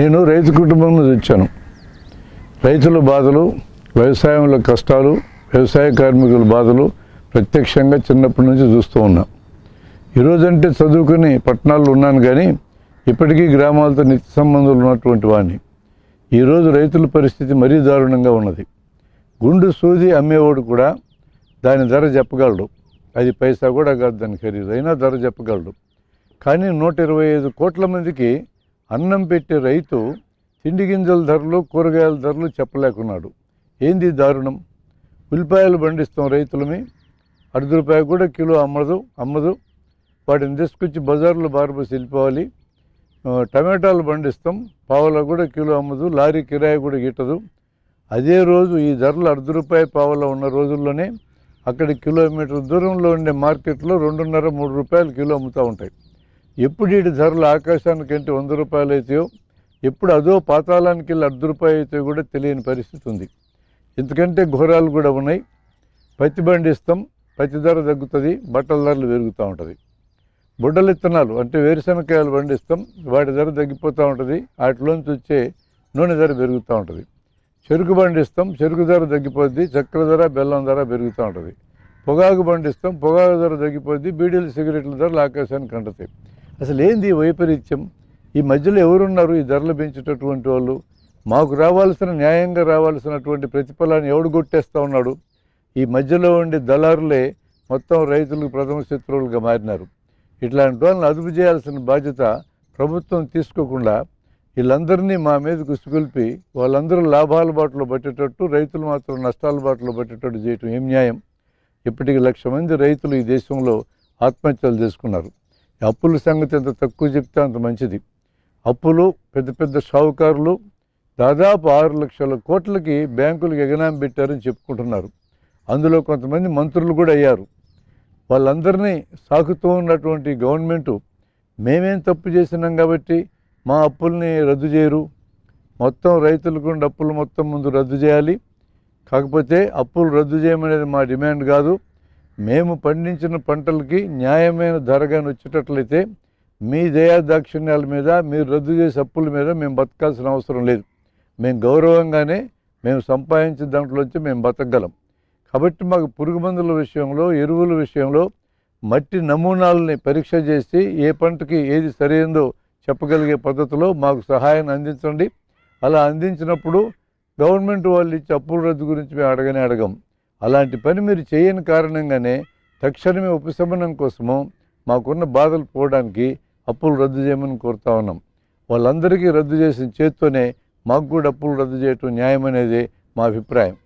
నేను రైతు కుటుంబం నుంచి వచ్చాను. రైతుల బాధలు వ్యవసాయంలో కష్టాలు వ్యవసాయ కార్మికుల బాధలు ప్రత్యక్షంగా చిన్నప్పటి నుంచి చూస్తూ ఉన్నా. ఈరోజంటే చదువుకుని పట్టణాల్లో ఉన్నాను కానీ ఇప్పటికీ గ్రామాలతో నిత్య సంబంధాలు ఉన్నటువంటి వాడిని. ఈరోజు రైతుల పరిస్థితి మరీ దారుణంగా ఉన్నది. గుండు సూది అమ్మేవాడు కూడా దాని ధర చెప్పగలడు. అది పైసా కూడా కాదు దాని ఖరీదు అయినా ధర చెప్పగలడు. కానీ నూట ఇరవై ఐదు కోట్ల మందికి అన్నం పెట్టే రైతు తిండి గింజల ధరలు కూరగాయల ధరలు చెప్పలేకున్నాడు. ఏంది దారుణం? ఉల్లిపాయలు పండిస్తాం రైతులమి. అర్ధ రూపాయ కూడా కిలో అమ్మదు అమ్మదు. వాటిని తీసుకొచ్చి బజార్లో బారబోసి వెళ్ళిపోవాలి. టమాటాలు పండిస్తాం పావుల కూడా కిలో అమ్మదు లారీ కిరాయి కూడా గిట్టదు. అదే రోజు ఈ ధరలు అర్ధ రూపాయి పావుల ఉన్న రోజుల్లోనే అక్కడ కిలోమీటర్ దూరంలో ఉండే మార్కెట్లో రెండున్నర మూడు రూపాయలు కిలో అమ్ముతూ ఉంటాయి. ఎప్పుడు వీటి ధరలు ఆకాశానికి అంటే వంద రూపాయలు అయితాయో ఎప్పుడు అదో పాతాళానికి వెళ్ళి అర్ధ రూపాయి అయితే కూడా తెలియని పరిస్థితి ఉంది. ఎందుకంటే ఘోరాలు కూడా ఉన్నాయి. పత్తి పండిస్తాం పత్తి ధర తగ్గుతుంది బట్టల ధరలు పెరుగుతూ ఉంటుంది. బుడ్డల ఇత్తనాలు అంటే వేరుశనకాయలు పండిస్తాం వాటి ధర తగ్గిపోతూ ఉంటుంది వాటిలోంచి వచ్చే నూనె ధర పెరుగుతూ ఉంటుంది. చెరుకు పండిస్తాం చెరుకు ధర తగ్గిపోద్ది చక్కెర ధర బెల్లం ధర పెరుగుతూ ఉంటుంది. పొగాకు పండిస్తాం పొగాకు ధర తగ్గిపోద్ది బీడీలు సిగరెట్ల ధరలు ఆకాశానికి అంటతాయి. అసలు ఏంది వైపరీత్యం? ఈ మధ్యలో ఎవరున్నారు ఈ ధరలు పెంచేటటువంటి వాళ్ళు? మాకు రావాల్సిన న్యాయంగా రావాల్సినటువంటి ప్రతిఫలాన్ని ఎవడు కొట్టేస్తూ ఉన్నాడు? ఈ మధ్యలో ఉండే దళారులే మొత్తం రైతులకు ప్రథమ శత్రువులుగా మారినారు. ఇట్లాంటి వాళ్ళని అదుపు చేయాల్సిన బాధ్యత ప్రభుత్వం తీసుకోకుండా వీళ్ళందరినీ మా మీద కుసిగొల్పి వాళ్ళందరూ లాభాల బాటలో పట్టేటట్టు రైతులు మాత్రం నష్టాల బాటలో పట్టేటట్టు చేయటం ఏం న్యాయం? ఇప్పటికి లక్ష మంది రైతులు ఈ దేశంలో ఆత్మహత్యలు చేసుకున్నారు. అప్పుల సంగతి ఎంత తక్కువ చెప్తే అంత మంచిది. అప్పులు పెద్ద పెద్ద షావుకారులు దాదాపు ఆరు లక్షల కోట్లకి బ్యాంకులకు ఎగనాం పెట్టారని చెప్పుకుంటున్నారు. అందులో కొంతమంది మంత్రులు కూడా అయ్యారు. వాళ్ళందరినీ సాకుతూ ఉన్నటువంటి గవర్నమెంటు మేమేం తప్పు చేసినాం కాబట్టి మా అప్పుల్ని రద్దు చేయరు. మొత్తం రైతులకు అప్పులు మొత్తం ముందు రద్దు చేయాలి. కాకపోతే అప్పులు రద్దు చేయమనేది మా డిమాండ్ కాదు. మేము పండించిన పంటలకి న్యాయమైన ధరగాని వచ్చేటట్లయితే మీ దయా దాక్షిణ్యాల మీద మీరు రద్దు చేసే అప్పుల మీద మేము బతకాల్సిన అవసరం లేదు. మేము గౌరవంగానే మేము సంపాదించిన దాంట్లోంచి మేము బతకగలం. కాబట్టి మాకు పురుగు మందుల విషయంలో ఎరువుల విషయంలో మట్టి నమూనాలని పరీక్ష చేసి ఏ పంటకి ఏది సరైనదో చెప్పగలిగే పద్ధతిలో మాకు సహాయాన్ని అందించండి. అలా అందించినప్పుడు గవర్నమెంట్ వాళ్ళు ఇచ్చే అప్పుల రద్దు గురించి మేము అడగనే అడగం. అలాంటి పని మీరు చేయని కారణంగానే తక్షణమే ఉపశమనం కోసము మాకున్న బాధలు పోవడానికి అప్పులు రద్దు చేయమని కోరుతా ఉన్నాం. వాళ్ళందరికీ రద్దు చేసిన చేత్తోనే మాకు కూడా అప్పులు రద్దు చేయటం న్యాయం అనేది మా అభిప్రాయం.